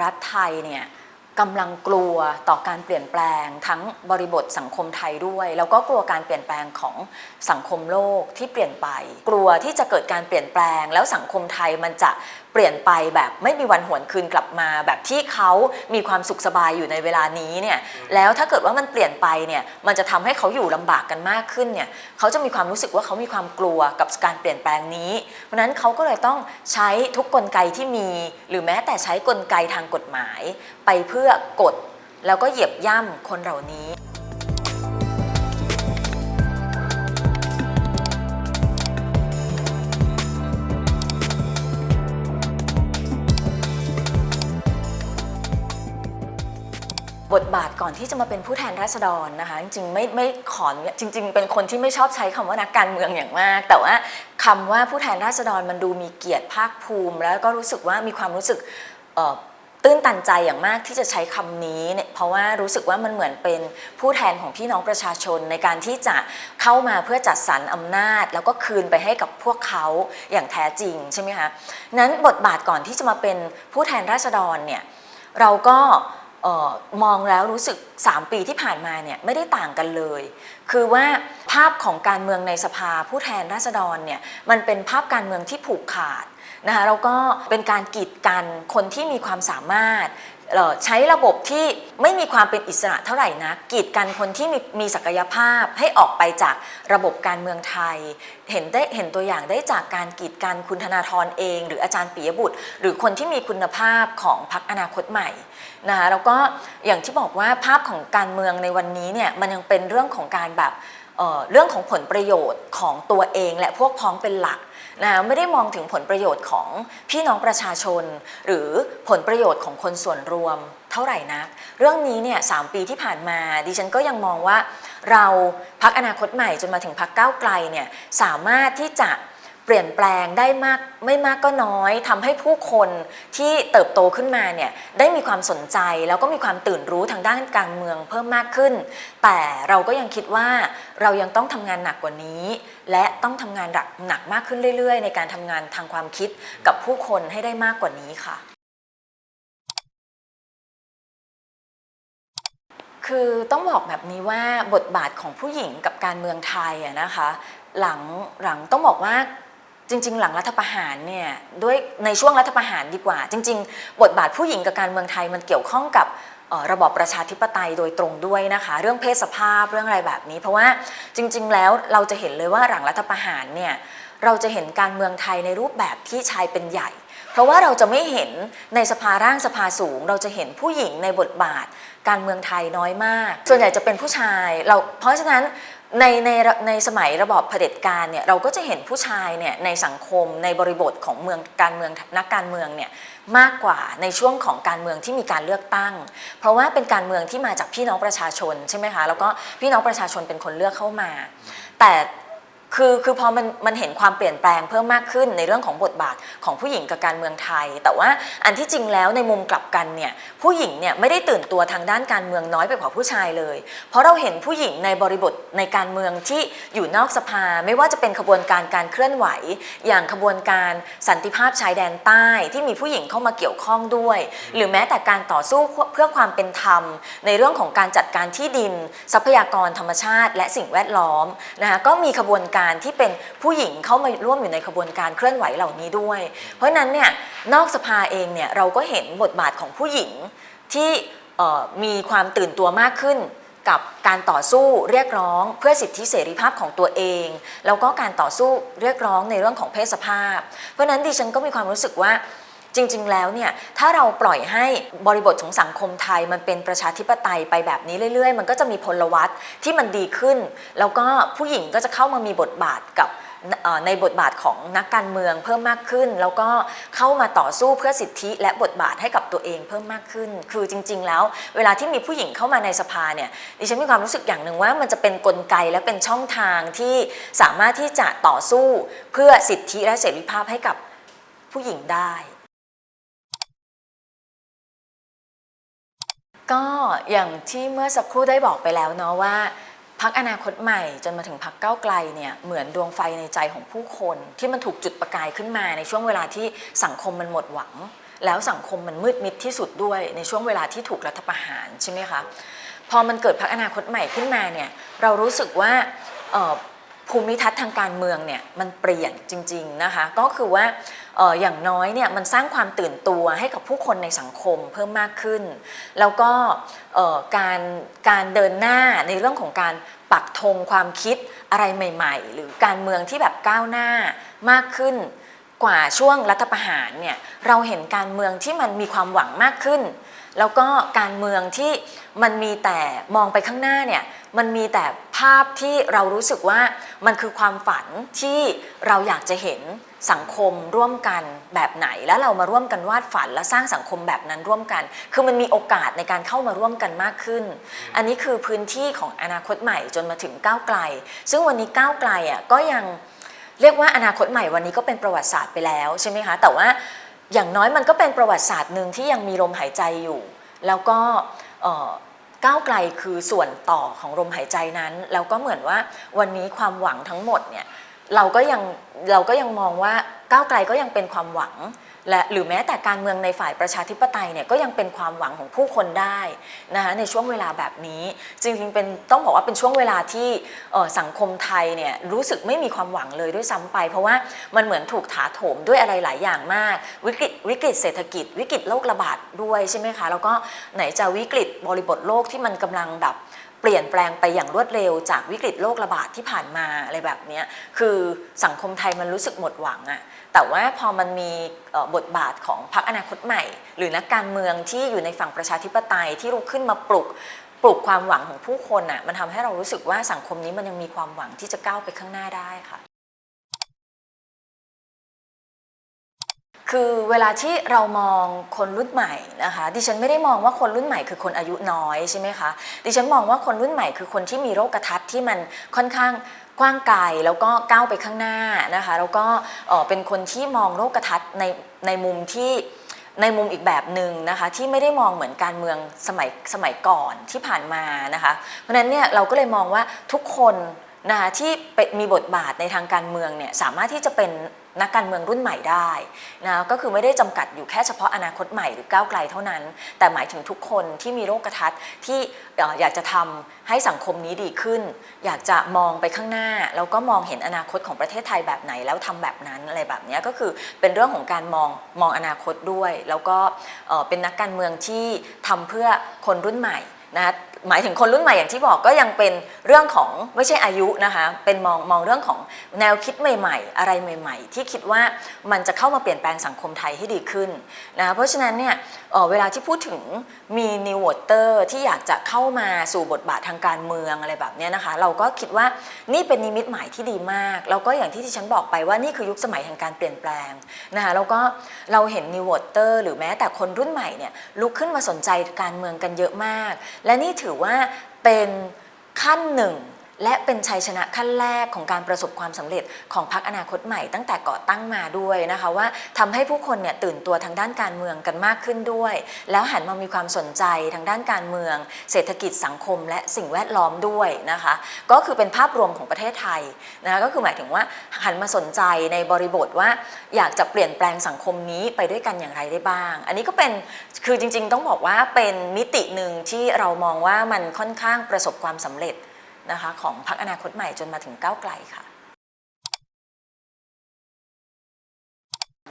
รัฐไทยเนี่ยกำลังกลัวต่อการเปลี่ยนแปลงทั้งบริบทสังคมไทยด้วย แล้วก็กลัวการเปลี่ยนแปลงของสังคมโลกที่เปลี่ยนไป กลัวที่จะเกิดการเปลี่ยนแปลง แล้วสังคมไทยมันจะ เปลี่ยนไปแบบไม่มีวันหวนคืนกลับมา แบบที่เขามีความสุขสบายอยู่ในเวลานี้เนี่ยแล้วถ้าเกิดว่ามันเปลี่ยนไปเนี่ยมันจะทำให้เขาอยู่ลำบากกันมากขึ้นเนี่ยเขาจะมีความรู้สึกว่าเขามีความกลัวกับการเปลี่ยนแปลงนี้ เพราะฉะนั้นเขาก็เลยต้องใช้ทุกกลไกที่มี หรือแม้แต่ใช้กลไกทางกฎหมาย ไปเพื่อกดแล้วก็เหยียบย่ำคนเหล่านี้ บทบาทก่อนที่จะมาเป็นผู้แทนราษฎรนะคะ จริงๆไม่ไม่ขอนจริง ๆ เป็นคนที่ไม่ชอบใช้คำว่านักการเมืองอย่างมาก แต่ว่าคำว่าผู้แทนราษฎรมันดูมีเกียรติภาคภูมิ แล้วก็รู้สึกว่ามีความรู้สึกตื้นตันใจอย่างมากที่จะใช้คำนี้เนี่ยเพราะว่ารู้สึกว่ามันเหมือนเป็นผู้แทนของพี่น้องประชาชนในการที่จะเข้ามาเพื่อจัดสรรอำนาจ แล้วก็คืนไปให้กับพวกเขาอย่างแท้จริงใช่ไหมคะนั้นบทบาทก่อนที่จะมาเป็นผู้แทนราษฎรเนี่ยเราก็ ออมองแล้วรู้สึก 3 ปีที่ผ่านมาเนี่ยไม่ได้ต่างกันเลย คือว่าภาพของการเมืองในสภาผู้แทนราษฎรเนี่ยมันเป็นภาพการเมืองที่ผูกขาดนะคะแล้วก็เป็นการกีดกันคนที่มีความสามารถ ใช้ระบบที่ไม่มีความเป็นอิสระเท่าไหร่นะกีดกันคนที่มีมีศักยภาพให้ออกไปจากระบบการเมืองไทย เห็นได้เห็นตัวอย่างได้จากการกีดกันคุณธนาธรเอง หรืออาจารย์ปิยบุตร หรือคนที่มีคุณภาพของพรรคอนาคตใหม่นะคะแล้วก็อย่างที่บอกว่าภาพของการเมืองในวันนี้เนี่ยมันยังเป็นเรื่องของการแบบ เรื่องของผลประโยชน์ของตัวเองและพวกพ้องเป็นหลักนะไม่ได้มองถึงผลประโยชน์ของพี่น้องประชาชน หรือผลประโยชน์ของคนส่วนรวมเท่าไหร่นะเรื่องนี้เนี่ยสามปีที่ผ่านมาดิฉันก็ยังมองว่าเราพักอนาคตใหม่จนมาถึงพักก้าวไกลเนี่ยสามารถที่จะ เปลี่ยนแปลงได้มากไม่มากก็น้อยทำให้ผู้คนที่เติบโตขึ้นมาเนี่ยได้มีความสนใจแล้วก็มีความตื่นรู้ทางด้านการเมืองเพิ่มมากขึ้น แต่เราก็ยังคิดว่าเรายังต้องทำงานหนักกว่านี้ และต้องทำงานหนักหนักมากขึ้นเรื่อย ๆ ในการทำงานทางความคิดกับผู้คนให้ได้มากกว่านี้ค่ะ คือต้องบอกแบบนี้ว่าบทบาทของผู้หญิงกับการเมืองไทยอะนะคะหลังหลังต้องบอกว่า จริง ๆ หลังรัฐประหารเนี่ยด้วยในช่วงรัฐประหารดีกว่า จริง ๆ บทบาทผู้หญิงกับการเมืองไทยมันเกี่ยวข้องกับระบอบประชาธิปไตยโดยตรงด้วยนะคะ เรื่องเพศสภาพเรื่องอะไรแบบนี้ เพราะว่าจริง ๆ แล้วเราจะเห็นเลยว่าหลังรัฐประหารเนี่ยเราจะเห็นการเมืองไทยในรูปแบบที่ชายเป็นใหญ่ เพราะว่าเราจะไม่เห็นในสภาร่างสภาสูง เราจะเห็นผู้หญิงในบทบาท การเมืองไทยน้อยมาก ส่วนใหญ่จะเป็นผู้ชายเราเพราะฉะนั้น ในในในสมัยระบอบเผด็จการเนี่ยเราก็จะเห็นผู้ชายเนี่ยในสังคมในบริบทของเมืองการเมืองนักการเมืองเนี่ยมากกว่าในช่วงของการเมืองที่มีการเลือกตั้ง เพราะว่าเป็นการเมืองที่มาจากพี่น้องประชาชนใช่ไหมคะแล้วก็พี่น้องประชาชนเป็นคนเลือกเข้ามา แต่ คือคือพอมันมันเห็นความเปลี่ยนแปลงเพิ่มมากขึ้นในเรื่องของบทบาทของผู้หญิงกับการเมืองไทย แต่ว่าอันที่จริงแล้วในมุมกลับกันเนี่ยผู้หญิงเนี่ยไม่ได้ตื่นตัวทางด้านการเมืองน้อยไปกว่าผู้ชายเลย เพราะเราเห็นผู้หญิงในบริบทในการเมืองที่อยู่นอกสภา ไม่ว่าจะเป็นขบวนการการเคลื่อนไหว อย่างขบวนการสันติภาพชายแดนใต้ที่มีผู้หญิงเข้ามาเกี่ยวข้องด้วย หรือแม้แต่การต่อสู้เพื่อความเป็นธรรม ในเรื่องของการจัดการที่ดิน ทรัพยากรธรรมชาติ และสิ่งแวดล้อมนะคะก็มีขบวนการที่เป็นผู้หญิงเข้ามาร่วมอยู่ในขบวนการเคลื่อนไหวเหล่านี้ด้วย เพราะฉะนั้นเนี่ยนอกสภาเองเนี่ยเราก็เห็นบทบาทของผู้หญิงที่มีความตื่นตัวมากขึ้นกับการต่อสู้เรียกร้องเพื่อสิทธิเสรีภาพของตัวเอง แล้วก็การต่อสู้เรียกร้องในเรื่องของเพศสภาพ เพราะนั้นดิฉันก็มีความรู้สึกว่า จริง ๆ แล้วเนี่ยถ้าเราปล่อยให้บริบทของสังคมไทยมันเป็นประชาธิปไตยไปแบบนี้เรื่อย ๆ มันก็จะมีพลวัตที่มันดีขึ้น แล้วก็ผู้หญิงก็จะเข้ามามีบทบาทกับในบทบาทของนักการเมืองเพิ่มมากขึ้น แล้วก็เข้ามาต่อสู้เพื่อสิทธิและบทบาทให้กับตัวเองเพิ่มมากขึ้น คือจริง ๆ แล้ว เวลาที่มีผู้หญิงเข้ามาในสภาเนี่ยดิฉันมีความรู้สึกอย่างหนึ่งว่ามันจะเป็นนกลไกและเป็นช่องทางที่สามารถที่จะต่อสู้เพื่อสิทธิและเสรีภาพให้กับผู้หญิงได้ ก็อย่างที่เมื่อสักครู่ได้บอกไปแล้วเนาะว่าพักอนาคตใหม่จนมาถึงพักเก้าไกลเนี่ยเหมือนดวงไฟในใจของผู้คน ที่มันถูกจุดประกายขึ้นมาในช่วงเวลาที่สังคมมันหมดหวัง แล้วสังคมมันมืดมิดที่สุดด้วยในช่วงเวลาที่ถูกรัฐประหารใช่ไหมคะพอมันเกิดพรรคอนาคตใหม่ขึ้นมาเนี่ยเรารู้สึกว่า ภูมิทัศน์ทางการเมืองเนี่ยมันเปลี่ยนจริงๆนะคะก็คือว่าอย่างน้อยเนี่ยมันสร้างความตื่นตัวให้กับผู้คนในสังคมเพิ่มมากขึ้น แล้วก็การการเดินหน้าในเรื่องของการปักธงความคิดอะไรใหม่ ๆ หรือการเมืองที่แบบก้าวหน้ามากขึ้นกว่าช่วงรัฐประหารเนี่ยเราเห็นการเมืองที่มันมีความหวังมากขึ้น แล้วก็การเมืองที่มันมีแต่มองไปข้างหน้าเนี่ยมันมีแต่ภาพที่เรารู้สึกว่ามันคือความฝันที่เราอยากจะเห็นสังคมร่วมกันแบบไหน แล้วเรามาร่วมกันวาดฝันและสร้างสังคมแบบนั้นร่วมกัน คือมันมีโอกาสในการเข้ามาร่วมกันมากขึ้น อันนี้คือพื้นที่ของอนาคตใหม่จนมาถึงก้าวไกล ซึ่งวันนี้ก้าวไกลอะก็ยังเรียกว่าอนาคตใหม่วันนี้ก็เป็นประวัติศาสตร์ไปแล้วใช่ไหมคะแต่ว่า อย่างน้อยมันก็เป็นประวัติศาสตร์หนึ่งที่ยังมีลมหายใจอยู่ แล้วก็ก้าวไกลคือส่วนต่อของลมหายใจนั้น แล้วก็เหมือนว่าวันนี้ความหวังทั้งหมดเนี่ยเราก็ยังเราก็ยังมองว่าก้าวไกลก็ยังเป็นความหวัง และหรือแม้แต่การเมืองในฝ่ายประชาธิปไตยเนี่ยก็ยังเป็นความหวังของผู้คนได้นะคะในช่วงเวลาแบบนี้จริงๆเป็นต้องบอกว่าเป็นช่วงเวลาที่สังคมไทยเนี่ยรู้สึกไม่มีความหวังเลยด้วยซ้ำไป เพราะว่ามันเหมือนถูกถาโถมด้วยอะไรหลายอย่างมาก วิกฤตวิกฤตเศรษฐกิจ วิกฤตโรคระบาดด้วยใช่ไหมคะแล้วก็ไหนจะวิกฤตบริบทโลกที่มันกำลังแบบ เปลี่ยนแปลงไปอย่างรวดเร็วจากวิกฤตโรคระบาดที่ผ่านมาอะไรแบบนี้คือสังคมไทยมันรู้สึกหมดหวังอะแต่ว่าพอมันมีบทบาทของพรรคอนาคตใหม่ หรือนักการเมืองที่อยู่ในฝั่งประชาธิปไตยที่ลุกขึ้นมาปลุกปลุกความหวังของผู้คนอะมันทำให้เรารู้สึกว่าสังคมนี้มันยังมีความหวังที่จะก้าวไปข้างหน้าได้ค่ะ คือเวลาที่เรามองคนรุ่นใหม่นะคะดิฉันไม่ได้มองว่าคนรุ่นใหม่คือคนอายุน้อยใช่ไหมคะดิฉันมองว่าคนรุ่นใหม่คือคนที่มีโรคกระทัศน์ที่มันค่อนข้างกว้างไกลแล้วก็ก้าวไปข้างหน้านะคะแล้วก็เป็นคนที่มองโลกระทัศน์ในในมุมที่ในมุมอีกแบบหนึ่งนะคะที่ไม่ได้มองเหมือนการเมืองสมัยสมัยก่อนที่ผ่านมานะคะเพราะฉะนั้นเนี่ยเราก็เลยมองว่าทุกคน นะคะที่มีบทบาทในทางการเมืองเนี่ยสามารถที่จะเป็นนักการเมืองรุ่นใหม่ได้นะก็คือไม่ได้จำกัดอยู่แค่เฉพาะอนาคตใหม่หรือก้าวไกลเท่านั้น แต่หมายถึงทุกคนที่มีโลกระทัศน์ที่อยากจะทำให้สังคมนี้ดีขึ้น อยากจะมองไปข้างหน้า แล้วก็มองเห็นอนาคตของประเทศไทยแบบไหน แล้วทำแบบนั้นอะไรแบบนี้ก็คือเป็นเรื่องของการมองมองอนาคตด้วย แล้วก็เอ่อเป็นนักการเมืองที่ทำเพื่อคนรุ่นใหม่นะ หมายถึงคนรุ่นใหม่อย่างที่บอกก็ยังเป็นเรื่องของไม่ใช่อายุนะคะเป็นมองมองเรื่องของแนวคิดใหม่ ๆ อะไรใหม่ ๆ ที่คิดว่ามันจะเข้ามาเปลี่ยนแปลงสังคมไทยให้ดีขึ้นนะเพราะฉะนั้นเนี่ยเออเวลาที่พูดถึงมีนิววอเตอร์ที่อยากจะเข้ามาสู่บทบาททางการเมืองอะไรแบบเนี้ยนะคะเราก็คิดว่านี่เป็นนิมิตหมายที่ดีมากแล้วก็อย่างที่ที่ฉันบอกไปว่านี่คือยุคสมัยแห่งการเปลี่ยนแปลงนะคะแล้วก็เราเห็นนิววอเตอร์หรือแม้แต่คนรุ่นใหม่เนี่ยลุกขึ้นมาสนใจการเมืองกันเยอะมาก และนี่ถือว่าเป็นขั้นหนึ่ง และเป็นชัยชนะขั้นแรกของการประสบความสำเร็จของพรรคอนาคตใหม่ตั้งแต่ก่อตั้งมาด้วยนะคะว่าทำให้ผู้คนเนี่ยตื่นตัวทางด้านการเมืองกันมากขึ้นด้วย แล้วหันมามีความสนใจทางด้านการเมือง เศรษฐกิจสังคม และสิ่งแวดล้อมด้วยนะคะ ก็คือเป็นภาพรวมของประเทศไทยนะคะก็คือหมายถึงว่าหันมาสนใจในบริบทว่า อยากจะเปลี่ยนแปลงสังคมนี้ไปด้วยกันอย่างไรได้บ้าง อันนี้ก็เป็นคือจริง ๆ ต้องบอกว่าเป็นมิติหนึ่งที่เรามองว่ามันค่อนข้างประสบความสำเร็จ นะคะของพรรคอนาคตใหม่จนมาถึงก้าวไกลค่ะ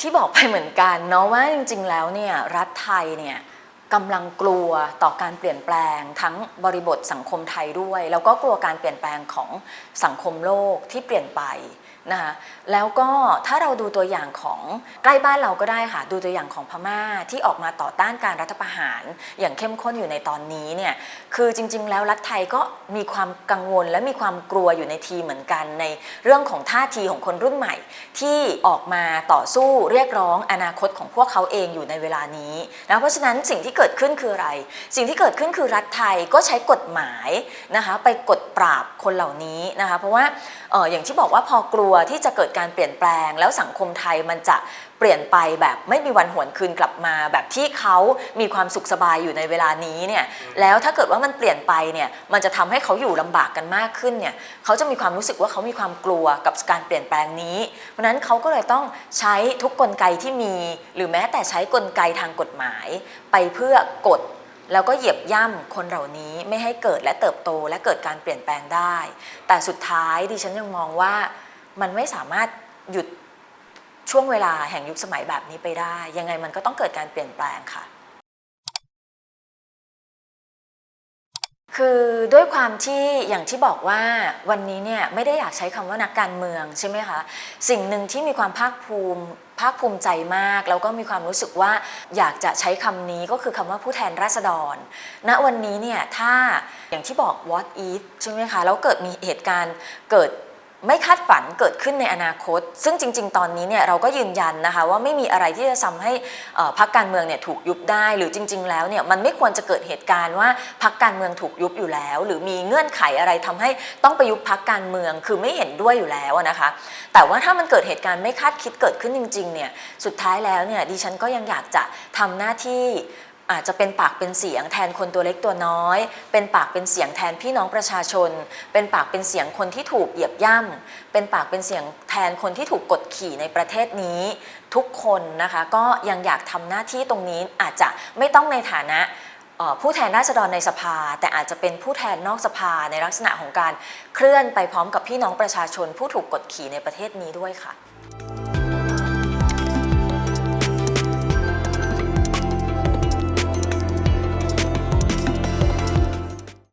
ที่บอกไปเหมือนกันเนาะว่าจริงๆแล้วเนี่ยรัฐไทยเนี่ย กำลังกลัวต่อการเปลี่ยนแปลงทั้งบริบทสังคมไทยด้วย แล้วก็กลัวการเปลี่ยนแปลงของสังคมโลกที่เปลี่ยนไปนะคะแล้วก็ถ้าเราดูตัวอย่างของใกล้บ้านเราก็ได้ค่ะ ดูตัวอย่างของพม่าที่ออกมาต่อต้านการรัฐประหาร อย่างเข้มข้นอยู่ในตอนนี้เนี่ยคือจริง ๆ แล้วรัฐไทยก็มีความกังวลและมีความกลัวอยู่ในทีเหมือนกัน ในเรื่องของท่าทีของคนรุ่นใหม่ ที่ออกมาต่อสู้เรียกร้องอนาคตของพวกเขาเองอยู่ในเวลานี้นะเพราะฉะนั้นสิ่งที่เกิดขึ้นคืออะไร สิ่งที่เกิดขึ้นคือรัฐไทยก็ใช้กฎหมายนะคะไปกดปราบคนเหล่านี้นะคะเพราะว่าอออย่างที่บอกว่าพอกลัวที่จะเกิดการเปลี่ยนแปลง แล้วสังคมไทยมันจะ เปลี่ยนไปแบบไม่มีวันหวนคืนกลับมา แบบที่เขามีความสุขสบายอยู่ในเวลานี้เนี่ยแล้วถ้าเกิดว่ามันเปลี่ยนไปเนี่ยมันจะทำให้เขาอยู่ลำบากกันมากขึ้นเนี่ยเขาจะมีความรู้สึกว่าเขามีความกลัวกับการเปลี่ยนแปลงนี้ เพราะฉะนั้นเขาก็เลยต้องใช้ทุกกลไกที่มี หรือแม้แต่ใช้กลไกทางกฎหมาย ไปเพื่อกดแล้วก็เหยียบย่ำคนเหล่านี้ไม่ให้เกิดและเติบโตและเกิดการเปลี่ยนแปลงได้ แต่สุดท้ายดิฉันยังมองว่ามันไม่สามารถหยุด ช่วงเวลาแห่งยุคสมัยแบบนี้ไปได้ ยังไงมันก็ต้องเกิดการเปลี่ยนแปลงค่ะ คือด้วยความที่อย่างที่บอกว่าวันนี้เนี่ยไม่ได้อยากใช้คำว่านักการเมืองใช่ไหมคะสิ่งหนึ่งที่มีความภาคภูมิภาคภูมิใจมาก แล้วก็มีความรู้สึกว่าอยากจะใช้คำนี้ก็คือคำว่าผู้แทนราษฎรณวันนี้เนี่ยถ้าอย่างที่บอก what if ใช่ไหมคะแล้วเกิดมีเหตุการณ์เกิด ไม่คาดฝันเกิดขึ้นในอนาคต ซึ่งจริง ๆ ตอนนี้เนี่ยเราก็ยืนยันนะคะว่าไม่มีอะไรที่จะทำให้พรรคการเมืองเนี่ยถูกยุบได้ หรือจริง ๆ แล้วเนี่ยมันไม่ควรจะเกิดเหตุการณ์ว่าพรรคการเมืองถูกยุบอยู่แล้ว หรือมีเงื่อนไขอะไรทำให้ต้องไปยุบพรรคการเมืองคือไม่เห็นด้วยอยู่แล้วนะคะ แต่ว่าถ้ามันเกิดเหตุการณ์ไม่คาดคิดเกิดขึ้นจริงๆเนี่ยสุดท้ายแล้วเนี่ยดิฉันก็ยังอยากจะทำหน้าที่ อาจจะเป็นปากเป็นเสียงแทนคนตัวเล็กตัวน้อย เป็นปากเป็นเสียงแทนพี่น้องประชาชน เป็นปากเป็นเสียงคนที่ถูกเหยียบย่ำเป็นปากเป็นเสียงแทนคนที่ถูกกดขี่ในประเทศนี้ ทุกคนนะคะก็ยังอยากทำหน้าที่ตรงนี้อาจจะไม่ต้องในฐานะผู้แทนราษฎรในสภา แต่อาจจะเป็นผู้แทนนอกสภาในลักษณะของการเคลื่อนไปพร้อมกับพี่น้องประชาชน ผู้ถูกกดขี่ในประเทศนี้ด้วยค่ะ